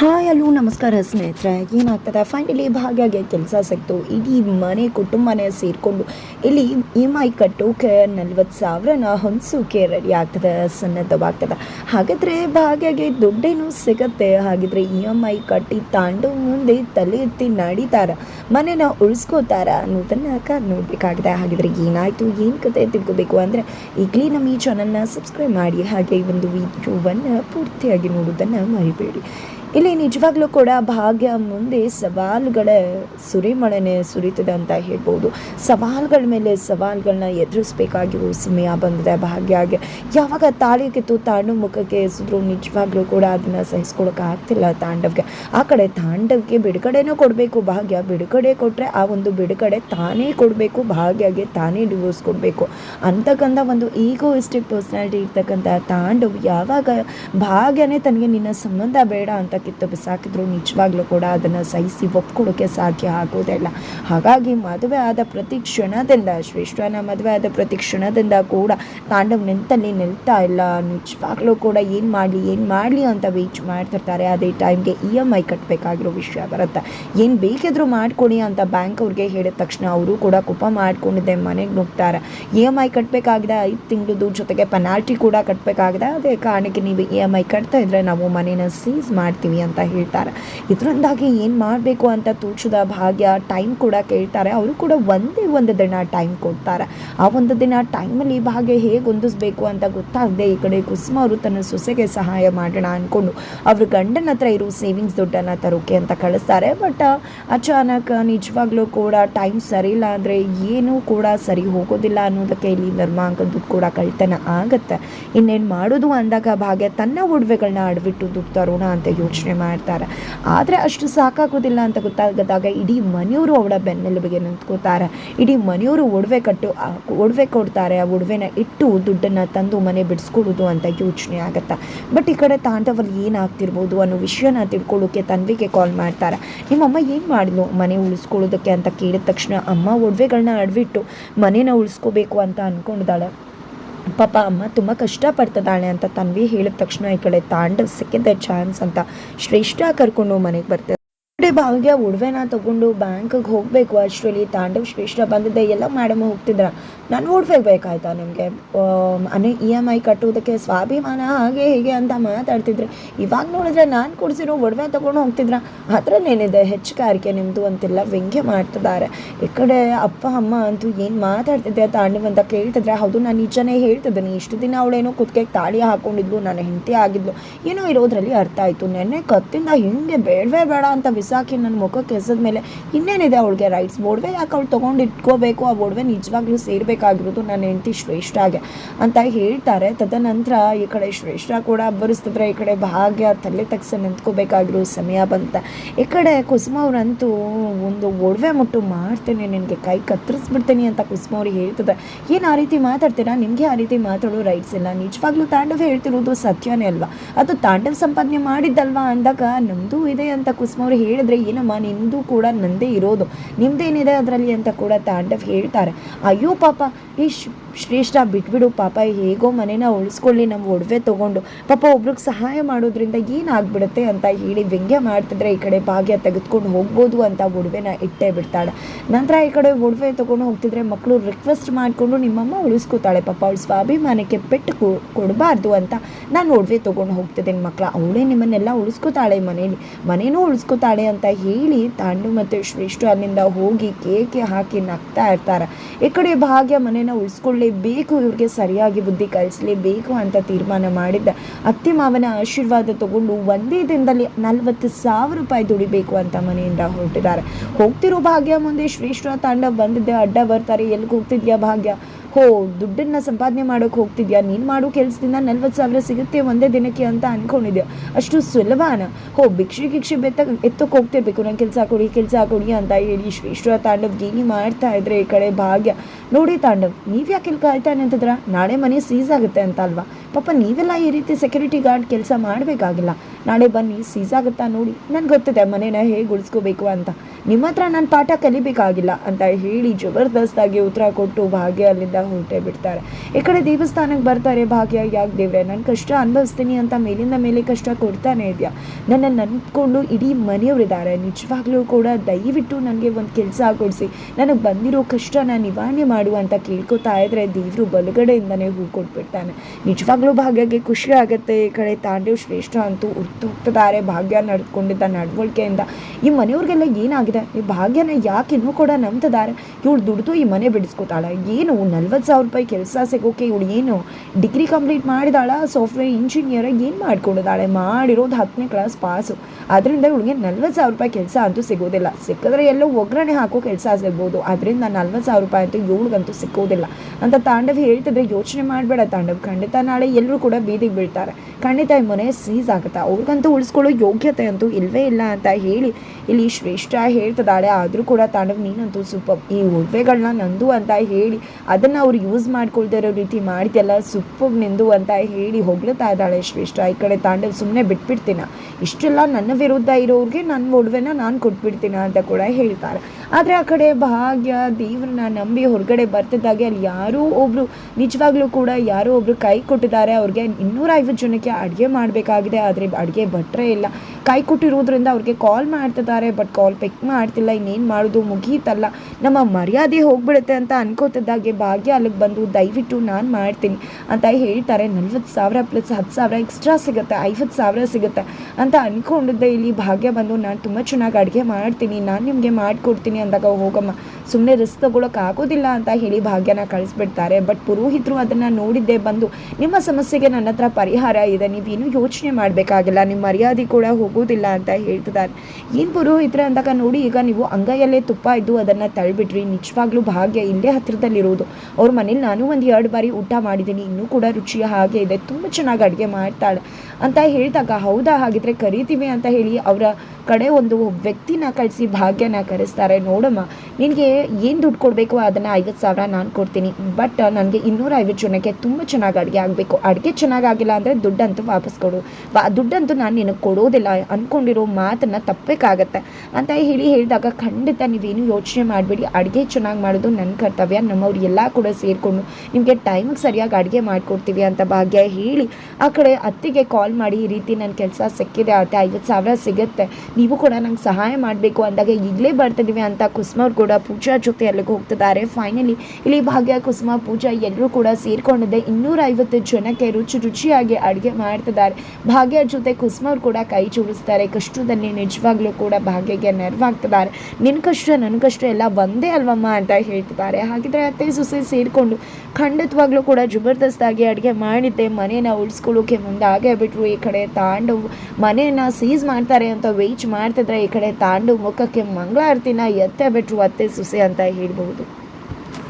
Hi ಅಲ್ಲೂ ನಮಸ್ಕಾರ ಸ್ನೇಹಿತರೆ. ಏನಾಗ್ತದೆ? ಫೈನಲಿ ಭಾಗ್ಯಾಗೆ ಕೆಲಸ ಸಿಕ್ತು. ಇಡೀ ಮನೆ, ಕುಟುಂಬನೇ ಸೇರಿಕೊಂಡು ಇಲ್ಲಿ ಇ ಎಂ ಐ ಕಟ್ಟೋಕೆ ನಲ್ವತ್ತು ಸಾವಿರನ ಹೊಂದಿಸೋಕೆ ರೆಡಿ ಆಗ್ತದೆ, ಸನ್ನದ್ಧವಾಗ್ತದೆ. ಹಾಗಾದರೆ ಭಾಗ್ಯಾಗೆ ದುಡ್ಡೇನು ಸಿಗತ್ತೆ. ಹಾಗಿದ್ರೆ ಇ ಎಂ ಐ ಕಟ್ಟಿ ತಾಂಡು ಮುಂದೆ ತಲೆ ಎತ್ತಿ ನಡೀತಾರ, ಮನೆನ ಉಳಿಸ್ಕೋತಾರ ಅನ್ನೋದನ್ನು ಕಾದು ನೋಡಬೇಕಾಗಿದೆ. ಹಾಗಿದ್ರೆ ಏನಾಯಿತು, ಏನು ಕತೆ ತಿಳ್ಕೊಬೇಕು ಅಂದರೆ ಈಗಲೇ ನಮ್ಮ ಈ ಚಾನಲ್ನ ಸಬ್ಸ್ಕ್ರೈಬ್ ಮಾಡಿ, ಹಾಗೆ ಈ ಒಂದು ವಿಡಿಯೋವನ್ನು ಪೂರ್ತಿಯಾಗಿ ನೋಡೋದನ್ನು ಮರಿಬೇಡಿ. ಇಲ್ಲಿ ನಿಜವಾಗ್ಲೂ ಕೂಡ ಭಾಗ್ಯ ಮುಂದೆ ಸವಾಲುಗಳ ಸುರಿಮಳೆನೆ ಸುರಿತದೆ ಅಂತ ಹೇಳ್ಬೋದು. ಸವಾಲುಗಳ ಮೇಲೆ ಸವಾಲುಗಳನ್ನ ಎದುರಿಸ್ಬೇಕಾಗಿರೋ ಸಮಯ ಬಂದಿದೆ ಭಾಗ್ಯಗೆ ಯಾವಾಗ ತಾಳಿ ಕಿತ್ತು ತಾಂಡು ಮುಖಕ್ಕೆ ಎಸಿದ್ರು ನಿಜವಾಗ್ಲೂ ಕೂಡ ಅದನ್ನು ಸಹಿಸ್ಕೊಳಕ್ಕೆ ಆಗ್ತಿಲ್ಲ ತಾಂಡವ್ಗೆ. ಆ ಕಡೆ ತಾಂಡವ್ಗೆ ಬಿಡುಗಡೆನೂ ಕೊಡಬೇಕು, ಭಾಗ್ಯ ಬಿಡುಗಡೆ ಕೊಟ್ಟರೆ ಆ ಒಂದು ಬಿಡುಗಡೆ ತಾನೇ ಕೊಡಬೇಕು, ಭಾಗ್ಯಗೆ ತಾನೇ ಡಿವೋರ್ಸ್ ಕೊಡಬೇಕು. ಅಂತಕ್ಕಂಥ ಒಂದು ಈಗೋಯಿಸ್ಟಿಕ್ ಪರ್ಸ್ನಾಲಿಟಿ ಇರ್ತಕ್ಕಂಥ ತಾಂಡವ್ ಯಾವಾಗ ಭಾಗ್ಯನೇ ತನಗೆ ನಿನ್ನ ಸಂಬಂಧ ಬೇಡ ಅಂತ ಕಿತ್ತು ಬಿಸಾಕಿದ್ರು ನಿಜವಾಗ್ಲೂ ಕೂಡ ಅದನ್ನು ಸಹಿಸಿ ಒಪ್ಕೊಳ್ಳೋಕೆ ಸಾಧ್ಯ ಆಗೋದಿಲ್ಲ ಹಾಗಾಗಿ ಮದುವೆ ಆದ ಪ್ರತಿ ಕ್ಷಣದಿಂದ, ಶ್ರೇಷ್ಠನ ಮದುವೆ ಆದ ಪ್ರತಿ ಕ್ಷಣದಿಂದ ಕೂಡ ತಾಂಡವ್ ನಿಂತಲ್ಲಿ ನಿಲ್ತಾ ಇಲ್ಲ. ನಿಜವಾಗ್ಲೂ ಕೂಡ ಏನು ಮಾಡಲಿ ಏನು ಮಾಡಲಿ ಅಂತ ವೇಚ್ ಮಾಡ್ತಿರ್ತಾರೆ. ಅದೇ ಟೈಮ್ಗೆ ಇ ಎಂ ಐ ಕಟ್ಟಬೇಕಾಗಿರೋ ವಿಷಯ ಬರುತ್ತೆ. ಏನು ಬೇಕಿದ್ರೂ ಮಾಡ್ಕೊಡಿ ಅಂತ ಬ್ಯಾಂಕ್ ಅವ್ರಿಗೆ ಹೇಳಿದ ತಕ್ಷಣ ಅವರು ಕೂಡ ಕುಪ ಮಾಡ್ಕೊಂಡಿದ್ದೆ, ಮನೆಗೆ ನುಗ್ತಾರೆ. ಇ ಎಂ ಐ ಕಟ್ಟಬೇಕಾಗಿದೆ ಐದು ತಿಂಗಳದು ಜೊತೆಗೆ ಪೆನಾಲ್ಟಿ ಕೂಡ ಕಟ್ಟಬೇಕಾಗಿದೆ ಅದೇ ಕಾರಣಕ್ಕೆ ನೀವು ಇ ಎಂ ಐ ಕಟ್ತಾ ಇದ್ರೆ ನಾವು ಮನೇನ ಸೀಸ್ ಮಾಡ್ತೀವಿ. ಅಂತ ಹೇಳ್ತಾರೆ. ಇದರಿಂದಾಗಿ ಏನು ಮಾಡಬೇಕು ಅಂತ ತೋಚದ ಭಾಗ್ಯ ಟೈಮ್ ಕೂಡ ಕೇಳ್ತಾರೆ. ಅವರು ಕೂಡ ಒಂದೇ ಒಂದು ದಿನ ಟೈಮ್ ಕೊಡ್ತಾರೆ. ಆ ಒಂದು ದಿನ ಟೈಮಲ್ಲಿ ಭಾಗ್ಯ ಹೇಗೆ ಹೊಂದಿಸ್ಬೇಕು ಅಂತ ಗೊತ್ತಾಗದೆ ಈ ಕಡೆ ಕುಸುಮ ಅವರು ತನ್ನ ಸೊಸೆಗೆ ಸಹಾಯ ಮಾಡೋಣ ಅಂದ್ಕೊಂಡು ಅವ್ರ ಗಂಡನ ಹತ್ರ ಇರೋ ಸೇವಿಂಗ್ಸ್ ದುಡ್ಡನ್ನು ತರೋಕೆ ಅಂತ ಕಳಿಸ್ತಾರೆ. ಬಟ್ ಅಚಾನಕ್ ನಿಜವಾಗ್ಲೂ ಕೂಡ ಟೈಮ್ ಸರಿ ಇಲ್ಲ ಅಂದರೆ ಏನೂ ಕೂಡ ಸರಿ ಹೋಗೋದಿಲ್ಲ ಅನ್ನೋದಕ್ಕೆ ಇಲ್ಲಿ ದುಡ್ಡು ಕೂಡ ಕಳ್ತನ ಆಗುತ್ತೆ. ಇನ್ನೇನು ಮಾಡೋದು ಅಂದಾಗ ಭಾಗ್ಯ ತನ್ನ ಒಡವೆಗಳನ್ನ ಅಡ್ಬಿಟ್ಟು ದುಡ್ಡು ತರೋಣ ಅಂತ ಯೋಚನೆ ಮಾಡ್ತಾರೆ. ಆದರೆ ಅಷ್ಟು ಸಾಕಾಗೋದಿಲ್ಲ ಅಂತ ಗೊತ್ತಾಗದಾಗ ಇಡೀ ಮನೆಯವರು ಅವಳ ಬೆನ್ನೆಲುಬಿಗೆ ನಿಂತ್ಕೋತಾರೆ. ಇಡೀ ಮನೆಯವರು ಒಡವೆ ಕಟ್ಟು ಒಡವೆ ಕೊಡ್ತಾರೆ, ಆ ಒಡವೆನ ಇಟ್ಟು ದುಡ್ಡನ್ನು ತಂದು ಮನೆ ಬಿಡಿಸ್ಕೊಡೋದು ಅಂತ ಯೋಚನೆ ಆಗುತ್ತೆ. ಬಟ್ ಈ ಕಡೆ ತಾಂಡವಲ್ಲಿ ಏನಾಗ್ತಿರ್ಬೋದು ಅನ್ನೋ ವಿಷಯನ ತಿಳ್ಕೊಳ್ಳೋಕೆ ತನ್ವಿಗೆ ಕಾಲ್ ಮಾಡ್ತಾರೆ. ನಿಮ್ಮಮ್ಮ ಏನು ಮಾಡಿದ್ಲು? ಮನೆ ಉಳಿಸ್ಕೊಳ್ಳೋದಕ್ಕೆ ಅಂತ ಕೇಳಿದ ತಕ್ಷಣ ಅಮ್ಮ ಒಡವೆಗಳನ್ನ ಅಡ್ಬಿಟ್ಟು ಮನೇನ ಉಳಿಸ್ಕೋಬೇಕು ಅಂತ ಅಂದ್ಕೊಂಡಿದ್ದಾಳೆ ಪಾಪ ಅಮ್ಮ ತುಂಬ ಕಷ್ಟಪಡ್ತಿದ್ದಾಳೆ ಅಂತ ತನ್ವಿ ಹೇಳಿದ ತಕ್ಷಣ ಈ ಕಡೆ ತಾಂಡವ್ ಸಿಕ್ಕಿದ್ದೆ ಚಾನ್ಸ್ ಅಂತ ಶ್ರೇಷ್ಠ ಕರ್ಕೊಂಡು ಮನೆಗೆ ಬರ್ತಾರೆ ಕಡೆ ಭಾಗ್ಯ ಒಡವೆನ ತಗೊಂಡು ಬ್ಯಾಂಕಿಗೆ ಹೋಗಬೇಕು. ಅಷ್ಟರಲ್ಲಿ ತಾಂಡವ್ ಶ್ರೇಷ್ಠ ಬಂದಿದ್ದೆ ಎಲ್ಲ ಮೇಡಮ್ ಹೋಗ್ತಿದ್ರ. ನಾನು ಒಡವೆ ಬೇಕಾಯ್ತಾ ನಿಮಗೆ? ಅನೇ ಇ ಎಂ ಐ ಕಟ್ಟೋದಕ್ಕೆ ಸ್ವಾಭಿಮಾನ ಹಾಗೆ ಹೀಗೆ ಅಂತ ಮಾತಾಡ್ತಿದ್ರೆ. ಇವಾಗ ನೋಡಿದ್ರೆ ನಾನು ಕೊಡಿಸಿರೋ ಒಡವೆ ತಗೊಂಡು ಹೋಗ್ತಿದ್ರ. ಅದರಲ್ಲೇನಿದೆ? ಹೆಚ್ಚುಗಾರಿಕೆ ನಿಮ್ಮದು ಅಂತೆಲ್ಲ ವ್ಯಂಗ್ಯ ಮಾಡ್ತಿದ್ದಾರೆ. ಈ ಕಡೆ ಅಪ್ಪ, ಅಮ್ಮ ಅಂತೂ ಏನು ಮಾತಾಡ್ತಿದ್ದೆ ತಾಂಡವ್ ಅಂತ ಕೇಳ್ತಿದ್ರೆ? ಹೌದು, ನಾನು ನಿಜನೇ ಹೇಳ್ತಿದ್ದೀನಿ. ಇಷ್ಟು ದಿನ ಅವಳೇನೋ ಕುತ್ತಿಗೆ ತಾಳಿ ಹಾಕೊಂಡಿದ್ಲು, ನಾನು ಹೆಂಡತಿ ಆಗಿದ್ಲು. ಏನೋ ಇರೋದ್ರಲ್ಲಿ ಅರ್ಥ ಆಯಿತು. ನೆನ್ನೆ ಕತ್ತಿಂದ ಹಿಂಗೆ ಬೇಡವೇ ಬೇಡ ಅಂತ ಬಿಸಾಕಿ ನನ್ನ ಮುಖಕ್ಕೆ ಎಸದ ಮೇಲೆ ಇನ್ನೇನಿದೆ ಅವಳಿಗೆ ರೈಟ್ಸ್ ಒಡವೆ ಯಾಕೆ ಅವಳು ತೊಗೊಂಡು ಇಟ್ಕೋಬೇಕು? ಆ ಒಡವೆ ನಿಜವಾಗ್ಲೂ ಸೇರಬೇಕಾಗಿರೋದು ನನ್ನ ಹೆಂಡತಿ ಶ್ರೇಷ್ಠಗೆ ಅಂತ ಹೇಳ್ತಾರೆ. ತದನಂತರ ಈ ಕಡೆ ಶ್ರೇಷ್ಠ ಕೂಡ ಅಬ್ಬರಿಸ್ತಿದ್ರೆ, ಈ ಕಡೆ ಭಾಗ್ಯ ತಲೆ ತಗ್ಸ ನಿಂತ್ಕೋಬೇಕಾಗಿರೋ ಸಮಯ ಬಂತ. ಈ ಕಡೆ ಕುಸುಮ ಅವರಂತೂ ಒಂದು ಒಡವೆ ಮುಟ್ಟು ಮಾಡ್ತೇನೆ, ನಿನಗೆ ಕೈ ಕತ್ತರಿಸ್ಬಿಡ್ತೀನಿ ಅಂತ ಕುಸುಮ ಅವ್ರಿಗೆ ಹೇಳ್ತಿದ್ರೆ, ಏನು ಆ ರೀತಿ ಮಾತಾಡ್ತೀರಾ? ನಿಮಗೆ ಆ ರೀತಿ ಮಾತಾಡೋ ರೈಟ್ಸ್ ಇಲ್ಲ. ನಿಜವಾಗ್ಲೂ ತಾಂಡವ ಹೇಳ್ತಿರೋದು ಸತ್ಯನೇ ಅಲ್ವಾ? ಅದು ತಾಂಡವ ಸಂಪಾದನೆ ಮಾಡಿದ್ದಲ್ವಾ? ಅಂದಾಗ ನಮ್ಮದು ಇದೆ ಅಂತ ಕುಸುಮ ಅವ್ರು ಹೇಳಿದ್ರೆ ಏನಮ್ಮ, ನಿಂದು ಕೂಡ ನಂದೇ ಇರೋದು. ನಿಮ್ದೇನಿದೆ ಅದರಲ್ಲಿ ಅಂತ ಕೂಡ ತಾಂಡವ್ ಹೇಳ್ತಾರೆ. ಅಯ್ಯೋ ಪಾಪ, ಈ ಶ್ರೇಷ್ಠ ಬಿಟ್ಬಿಡು ಪಾಪ, ಹೇಗೋ ಮನೇನ ಉಳಿಸ್ಕೊಳ್ಳಿ ನಮ್ಮ ಒಡವೆ ತೊಗೊಂಡು. ಪಾಪ ಒಬ್ರಿಗೆ ಸಹಾಯ ಮಾಡೋದ್ರಿಂದ ಏನಾಗ್ಬಿಡುತ್ತೆ ಅಂತ ಹೇಳಿ ವ್ಯಂಗ್ಯ ಮಾಡ್ತಿದ್ರೆ ಈ ಕಡೆ ಭಾಗ್ಯ ತೆಗೆದುಕೊಂಡು ಹೋಗ್ಬೋದು ಅಂತ ಒಡವೆನ ಇಟ್ಟೇ ಬಿಡ್ತಾಳೆ. ನಂತರ ಈ ಕಡೆ ಒಡವೆ ತೊಗೊಂಡು ಹೋಗ್ತಿದ್ರೆ ಮಕ್ಕಳು ರಿಕ್ವೆಸ್ಟ್ ಮಾಡಿಕೊಂಡು ನಿಮ್ಮಮ್ಮ ಉಳಿಸ್ಕೊತಾಳೆ. ಪಾಪ ಅವಳು ಸ್ವಾಭಿಮಾನಕ್ಕೆ ಪೆಟ್ಟು ಕೊಡಬಾರ್ದು ಅಂತ ನಾನು ಒಡವೆ ತೊಗೊಂಡು ಹೋಗ್ತಿದ್ದೀನಿ ಮಕ್ಕಳ ಅವಳೇ ನಿಮ್ಮನ್ನೆಲ್ಲ ಉಳಿಸ್ಕೊತಾಳೆ ಮನೇಲಿ. ಮನೇನೂ ಉಳಿಸ್ಕೊತಾಳೆ ಅಂತ ಹೇಳಿ ತಾಂಡು ಮತ್ತು ಶ್ರೇಷ್ಠ ಅಲ್ಲಿಂದ ಹೋಗಿ ಕೇಕೆ ಹಾಕಿ ನಗ್ತಾ ಇರ್ತಾರೆ. ಈ ಕಡೆ ಭಾಗ್ಯ ಮನೇನ ಉಳಿಸ್ಕೊಳ್ಳೇಬೇಕು, ಇವ್ರಿಗೆ ಸರಿಯಾಗಿ ಬುದ್ಧಿ ಕಲಿಸ್ಲೇಬೇಕು ಅಂತ ತೀರ್ಮಾನ ಮಾಡಿದ್ದ. ಅತ್ತೆ ಮಾವನ ಆಶೀರ್ವಾದ ತಗೊಂಡು ಒಂದೇ ದಿನದಲ್ಲಿ ನಲ್ವತ್ತು ಸಾವಿರ ರೂಪಾಯಿ ದುಡಿಬೇಕು ಅಂತ ಮನೆಯಿಂದ ಹೊರಟಿದ್ದಾರೆ. ಹೋಗ್ತಿರೋ ಭಾಗ್ಯ ಮುಂದೆ ಶ್ರೇಷ್ಠ ತಾಂಡ ಬಂದಿದ್ದೆ, ಅಡ್ಡ ಬರ್ತಾರೆ. ಎಲ್ಲಿಗೆ ಹೋಗ್ತಿದ್ಯಾ ಭಾಗ್ಯ? ಹೋ, ದುಡ್ಡನ್ನ ಸಂಪಾದನೆ ಮಾಡೋಕೆ ಹೋಗ್ತಿದ್ಯಾ? ನೀನು ಮಾಡೋ ಕೆಲಸದಿಂದ ನಲ್ವತ್ತು ಸಾವಿರ ಸಿಗುತ್ತೆ, ಒಂದೇ ದಿನಕ್ಕೆ ಅಂತ ಅನ್ಕೊಂಡಿದ್ಯಾ ಅಷ್ಟು ಸುಲಭನ? ಹೋ, ಭಿಕ್ಷೆ ಗಿಕ್ಷೆ ಬೆತ್ತ ಎತ್ತಕ್ಕೆ ಹೋಗ್ತಿರ್ಬೇಕು. ನಂಗೆ ಕೆಲಸ ಕೊಡಿ ಕೆಲಸ ಕೊಡಿ ಅಂತ ಹೇಳಿ ಶ್ರೇಷ್ಠ ತಾಂಡವ್ ಗೇಲಿ ಮಾಡ್ತಾ ಇದ್ರೆ ಈ ಕಡೆ ಭಾಗ್ಯ. ನೋಡಿ ತಾಂಡವ್, ನೀವು ಯಾಕೆ ಇಲ್ಲಿ ಕಾಯ್ತಾನೆ ಅಂತಂದ್ರೆ? ನಾಳೆ ಮನೆ ಸೀಸ್ ಆಗುತ್ತೆ ಅಂತ ಅಲ್ವಾ ಪಾಪ ನೀವೆಲ್ಲ ಈ ರೀತಿ ಸೆಕ್ಯೂರಿಟಿ ಗಾರ್ಡ್ ಕೆಲಸ ಮಾಡಬೇಕಾಗಿಲ್ಲ. ನಾಳೆ ಬನ್ನಿ ಸೀಸ್ ಆಗುತ್ತಾ ನೋಡಿ. ನನಗೆ ಗೊತ್ತಿದೆ ಮನೇನ ಹೇಗೆ ಉಳಿಸ್ಕೋಬೇಕು ಅಂತ. ನಿಮ್ಮ ಹತ್ರ ನಾನು ಪಾಠ ಕಲಿಬೇಕಾಗಿಲ್ಲ ಅಂತ ಹೇಳಿ ಜಬರ್ದಸ್ತಾಗಿ ಉತ್ತರ ಕೊಟ್ಟು ಭಾಗ್ಯ ಅಲ್ಲಿಂದ ಹೊರಟೇ ಬಿಡ್ತಾರೆ. ಈ ಕಡೆ ದೇವಸ್ಥಾನಕ್ಕೆ ಬರ್ತಾರೆ ಭಾಗ್ಯ ಯಾಕೆ ದೇವ್ರೆ? ನನ್ನ ಕಷ್ಟ ಅನುಭವಿಸ್ತೀನಿ ಅಂತ ಮೇಲಿಂದ ಮೇಲೆ ಕಷ್ಟ ಕೊಡ್ತಾನೆ ಇದೆಯಾ? ನನ್ನ ನಂಬಿಕೊಂಡು ಇಡೀ ಮನೆಯವರಿದ್ದಾರೆ. ನಿಜವಾಗ್ಲೂ ಕೂಡ ದಯವಿಟ್ಟು ನನಗೆ ಒಂದು ಕೆಲಸ ಕೊಡಿಸಿ. ನನಗೆ ಬಂದಿರೋ ಕಷ್ಟನ ನಿವಾರಣೆ ಮಾಡು ಅಂತ ಕೇಳ್ಕೊತಾ ಇದ್ರೆ ದೇವರು ಬಲಗಡೆಯಿಂದನೇ ಹೂ ಕೊಟ್ಬಿಡ್ತಾನೆ. ನಿಜವಾಗ್ಲೂ ಭಾಗ್ಯಗೆ ಖುಷಿ ಆಗುತ್ತೆ. ಈ ಕಡೆ ತಾಂಡೇವ್ ಶ್ರೇಷ್ಠ ಅಂತೂ ಹೋಗ್ತಿದ್ದಾರೆ. ಭಾಗ್ಯ ನಡ್ಕೊಂಡಿದ್ದ ನಡವಳಿಕೆಯಿಂದ. ಈ ಮನೆಯವ್ರಿಗೆಲ್ಲ ಏನಾಗಿದೆ? ಈ ಭಾಗ್ಯನ ಯಾಕೆ ಇನ್ನೂ ಕೂಡ ನಂಬ್ತಿದ್ದಾರೆ? ಇವಳು ದುಡ್ದು ಈ ಮನೆ ಬಿಡಿಸ್ಕೊತಾಳೆ. ಏನು ನಲ್ವತ್ತು ಸಾವಿರ ರೂಪಾಯಿ ಕೆಲಸ ಸಿಗೋಕೆ ಇವಳು ಏನು ಡಿಗ್ರಿ ಕಂಪ್ಲೀಟ್ ಮಾಡಿದಾಳ ಸಾಫ್ಟ್ವೇರ್ ಇಂಜಿನಿಯರ್ ಏನು ಮಾಡ್ಕೊಂಡಿದ್ದಾಳೆ? ಮಾಡಿರೋದು ಹತ್ತನೇ ಕ್ಲಾಸ್ ಪಾಸು ಅದರಿಂದ ಇವಳಿಗೆ ನಲ್ವತ್ತು ಸಾವಿರ ರೂಪಾಯಿ ಕೆಲಸ ಅಂತೂ ಸಿಗೋದಿಲ್ಲ. ಸಿಕ್ಕಿದ್ರೆ ಎಲ್ಲೋ ಒಗ್ಗರಣೆ ಹಾಕೋ ಕೆಲಸ ಸಿಗ್ಬೋದು. ಅದರಿಂದ ನಲ್ವತ್ತು ಸಾವಿರ ರೂಪಾಯಿ ಅಂತೂ ಇವಳಿಗಂತೂ ಸಿಕ್ಕೋದಿಲ್ಲ. ಅಂತ ತಾಂಡವ್ ಹೇಳ್ತಿದ್ರೆ ಯೋಚನೆ ಮಾಡಬೇಡ ತಾಂಡವ್. ಖಂಡಿತ ನಾಳೆ ಎಲ್ಲರೂ ಕೂಡ ಬೀದಿಗೆ ಬೀಳ್ತಾರೆ. ಖಂಡಿತ ಈ ಮನೆ ಸೀಸ್ ಆಗುತ್ತೆ? ಅವ್ರಿಗಂತೂ ಉಳಿಸ್ಕೊಳ್ಳೋ ಯೋಗ್ಯತೆ ಅಂತೂ ಇಲ್ಲವೇ ಇಲ್ಲ ಅಂತ ಹೇಳಿ ಇಲ್ಲಿ ಶ್ರೇಷ್ಠ ಹೇಳ್ತಿದ್ದಾಳೆ. ಆದರೂ ಕೂಡ ತಾಂಡವ್ ನೀನಂತೂ ಸೂಪರ್ ಈ ಒಡವೆಗಳನ್ನ ನಂದು ಅಂತ ಹೇಳಿ ಅದನ್ನು ಅವ್ರು ಯೂಸ್ ಮಾಡ್ಕೊಳ್ತಾ ಇರೋ ರೀತಿ ಮಾಡ್ತಿಯಲ್ಲ ಸುಪ್ಪಗ್ ನಿಂದು ಅಂತ ಹೇಳಿ ಹೊಗಳ್ತಾ ಇದ್ದಾಳೆ ಶ್ರೇಷ್ಠ. ಈ ಕಡೆ ತಾಂಡವ್ ಸುಮ್ಮನೆ ಬಿಟ್ಬಿಡ್ತೀನ. ಇಷ್ಟೆಲ್ಲ ನನ್ನ ವಿರುದ್ಧ ಇರೋರಿಗೆ ನನ್ನ ಒಡವೆನ ನಾನು ಕೊಟ್ಬಿಡ್ತೀನ ಅಂತ ಕೂಡ ಹೇಳ್ತಾರೆ. ಆದರೆ ಆ ಕಡೆ ಭಾಗ್ಯ, ದೇವ್ರನ್ನ ನಂಬಿ ಹೊರಗಡೆ ಬರ್ತಿದ್ದಾಗೆ ಅಲ್ಲಿ ಯಾರೋ ಒಬ್ಬರು ನಿಜವಾಗ್ಲೂ ಕೂಡ ಯಾರೋ ಒಬ್ರು ಕೈ ಕೊಟ್ಟಿದ್ದಾರೆ. ಅವ್ರಿಗೆ ಇನ್ನೂರ ಐವತ್ತು ಜನಕ್ಕೆ ಅಡುಗೆ ಮಾಡಬೇಕಾಗಿದೆ. ಆದರೆ ಅಡುಗೆ ಭಟ್ರೇ ಇಲ್ಲ. ಕೈ ಕೊಟ್ಟಿರೋದ್ರಿಂದ ಅವ್ರಿಗೆ ಕಾಲ್ ಮಾಡ್ತಿದ್ದಾರೆ ಬಟ್ ಕಾಲ್ ಪಿಕ್ ಮಾಡ್ತಿಲ್ಲ. ಇನ್ನೇನು ಮಾಡೋದು ಮುಗೀತಲ್ಲ. ನಮ್ಮ ಮರ್ಯಾದೆ ಹೋಗ್ಬಿಡುತ್ತೆ ಅಂತ ಅನ್ಕೋತಿದ್ದಾಗೆ ಭಾಗ್ಯ. ಅಲ್ಲಿಗೆ ಬಂದು ದಯವಿಟ್ಟು ನಾನು ಮಾಡ್ತೀನಿ ಅಂತ ಹೇಳ್ತಾರೆ. ನಲ್ವತ್ತು ಸಾವಿರ ಪ್ಲಸ್ ಹತ್ತು ಸಾವಿರ ಎಕ್ಸ್ಟ್ರಾ ಸಿಗುತ್ತೆ, ಐವತ್ತು ಸಾವಿರ ಸಿಗುತ್ತೆ ಅಂತ ಅಂದ್ಕೊಂಡಿದ್ದೆ ಇಲ್ಲಿ ಭಾಗ್ಯ ಬಂದು ನಾನು ತುಂಬ ಚೆನ್ನಾಗಿ ಅಡುಗೆ ಮಾಡ್ತೀನಿ, ನಾನು ನಿಮಗೆ ಮಾಡಿಕೊಡ್ತೀನಿ ಅಂದಾಗ, ಹೋಗಮ್ಮ ಸುಮ್ಮನೆ ರಿಸ್ಕ್ ತಗೊಳಕ್ಕೆ ಆಗೋದಿಲ್ಲ ಅಂತ ಹೇಳಿ ಭಾಗ್ಯನ ಕಳಿಸ್ಬಿಡ್ತಾರೆ. ಬಟ್ ಪುರೋಹಿತರು ಅದನ್ನು ನೋಡಿದ್ದೆ ಬಂದು, ನಿಮ್ಮ ಸಮಸ್ಯೆಗೆ ನನ್ನ ಹತ್ರ ಪರಿಹಾರ ಇದೆ, ನೀವೇನು ಯೋಚನೆ ಮಾಡಬೇಕಾಗಿಲ್ಲ ನಿಮ್ಮ ಮರ್ಯಾದೆ ಕೂಡ ಹೋಗೋದಿಲ್ಲ ಅಂತ ಹೇಳ್ತಿದ್ದಾರೆ. ಏನು ಪುರೋಹಿತರೆ ಅಂದಾಗ, ನೋಡಿ, ಈಗ ನೀವು ಅಂಗೈಯಲ್ಲೇ ತುಪ್ಪ ಇದ್ದು ಅದನ್ನು ತಳ್ಳಿಬಿಟ್ರಿ ನಿಜವಾಗ್ಲೂ ಭಾಗ್ಯ ಇಲ್ಲೇ ಹತ್ತಿರದಲ್ಲಿರೋದು ಅವ್ರ ಮನೇಲಿ ನಾನು ಒಂದು ಎರಡು ಬಾರಿ ಊಟ ಮಾಡಿದ್ದೀನಿ, ಇನ್ನೂ ಕೂಡ ರುಚಿಯ ಹಾಗೆ ಇದೆ, ತುಂಬ ಚೆನ್ನಾಗಿ ಅಡುಗೆ ಮಾಡ್ತಾಳೆ ಅಂತ ಹೇಳಿದಾಗ, ಹೌದಾ, ಹಾಗಿದ್ರೆ ಕರಿತೀವಿ ಅಂತ ಹೇಳಿ ಅವರ ಕಡೆ ಒಂದು ವ್ಯಕ್ತಿನ ಕಳಿಸಿ ಭಾಗ್ಯನ ಕರೆಸ್ತಾರೆ, ನೋಡಮ್ಮ, ನಿನಗೆ ಏನು ದುಡ್ಡು ಕೊಡಬೇಕು ಅದನ್ನು ಐವತ್ತು ಸಾವಿರ ನಾನು ಕೊಡ್ತೀನಿ, ಬಟ್ ನನಗೆ ಇನ್ನೂರ ಐವತ್ತು ಜನಕ್ಕೆ ತುಂಬ ಚೆನ್ನಾಗಿ ಅಡುಗೆ ಆಗಬೇಕು, ಅಡುಗೆ ಚೆನ್ನಾಗಾಗಿಲ್ಲ ಅಂದರೆ ದುಡ್ಡಂತೂ ವಾಪಸ್ ಕೊಡು, ವಾ, ದುಡ್ಡಂತೂ ನಾನು ನಿನಗೆ ಕೊಡೋದಿಲ್ಲ ಅಂದ್ಕೊಂಡಿರೋ ಮಾತನ್ನು ತಪ್ಪಬೇಕಾಗತ್ತೆ ಅಂತ ಹೇಳಿ ಹೇಳಿದಾಗ, ಖಂಡಿತ ನೀವೇನು ಯೋಚನೆ ಮಾಡಬೇಡಿ, ಅಡುಗೆ ಚೆನ್ನಾಗಿ ಮಾಡೋದು ನನ್ನ ಕರ್ತವ್ಯ, ನಮ್ಮವ್ರು ಎಲ್ಲ ಕೂಡ ಸೇರಿಕೊಂಡು ನಿಮಗೆ ಟೈಮಿಗೆ ಸರಿಯಾಗಿ ಅಡುಗೆ ಮಾಡಿಕೊಡ್ತೀವಿ ಅಂತ ಭಾಗ್ಯ ಹೇಳಿ ಆ ಕಡೆ ಅತ್ತಿಗೆ ಕಾಲ್ ಮಾಡಿ ಈ ರೀತಿ ನನ್ನ ಕೆಲಸ ಸಿಕ್ಕಿದೆ ಆತ ಐವತ್ತು ಸಾವಿರ ಸಿಗುತ್ತೆ, ನೀವು ಕೂಡ ನಂಗೆ ಸಹಾಯ ಮಾಡಬೇಕು ಅಂದಾಗ ಈಗಲೇ ಬರ್ತಿದ್ದೀವಿ ಅಂತ ಕುಸುಮವ್ರು ಕೂಡ ಪೂಜಾ ಜೊತೆ ಅಲ್ಲಿಗೆ ಹೋಗ್ತಿದ್ದಾರೆ. ಫೈನಲಿ ಇಲ್ಲಿ ಭಾಗ್ಯ, ಕುಸುಮ, ಪೂಜಾ ಎಲ್ಲರೂ ಕೂಡ ಸೇರಿಕೊಂಡಿದೆ ಇನ್ನೂರ ಐವತ್ತು ಜನಕ್ಕೆ ರುಚಿ ರುಚಿಯಾಗಿ ಅಡುಗೆ ಮಾಡ್ತಿದ್ದಾರೆ. ಭಾಗ್ಯ ಜೊತೆ ಕುಸುಮವ್ರು ಕೂಡ ಕೈ ಜೋಡಿಸ್ತಾರೆ. ಕಷ್ಟದಲ್ಲಿ ನಿಜವಾಗ್ಲೂ ಕೂಡ ಭಾಗ್ಯಗೆ ನೆರವಾಗ್ತಿದ್ದಾರೆ. ನಿನ್ನ ಕಷ್ಟ ನನ್ನ ಕಷ್ಟ ಎಲ್ಲ ಒಂದೇ ಅಲ್ವಮ್ಮ ಅಂತ ಹೇಳ್ತಿದ್ದಾರೆ. ಹಾಗಿದ್ರೆ ಅತ್ತೆ, ಸೊಸೆ ಸೇರಿಕೊಂಡು ಖಂಡಿತವಾಗ್ಲೂ ಕೂಡ ಜಬರ್ದಸ್ತಾಗಿ ಅಡುಗೆ ಮಾಡಿದ್ದೆ. ಮನೇನ ಉಳಿಸ್ಕೊಳ್ಳೋಕೆ ಮುಂದಾಗೇ ಬಿಟ್ರು. ಈ ಕಡೆ ತಾಂಡು ಮನೇನ ಸೀಸ್ ಮಾಡ್ತಾರೆ ಅಂತ ವೆಯ್ಟ್ ಮಾಡ್ತಿದ್ರೆ ಈ ಕಡೆ ತಾಂಡು ಮುಖಕ್ಕೆ ಮಂಗಳಾರತಿನ ಎತ್ತೆ ಬಿಟ್ರು ಅತ್ತೆ ಸುಸೆ ಅಂತ ಹೇಳ್ಬಹುದು.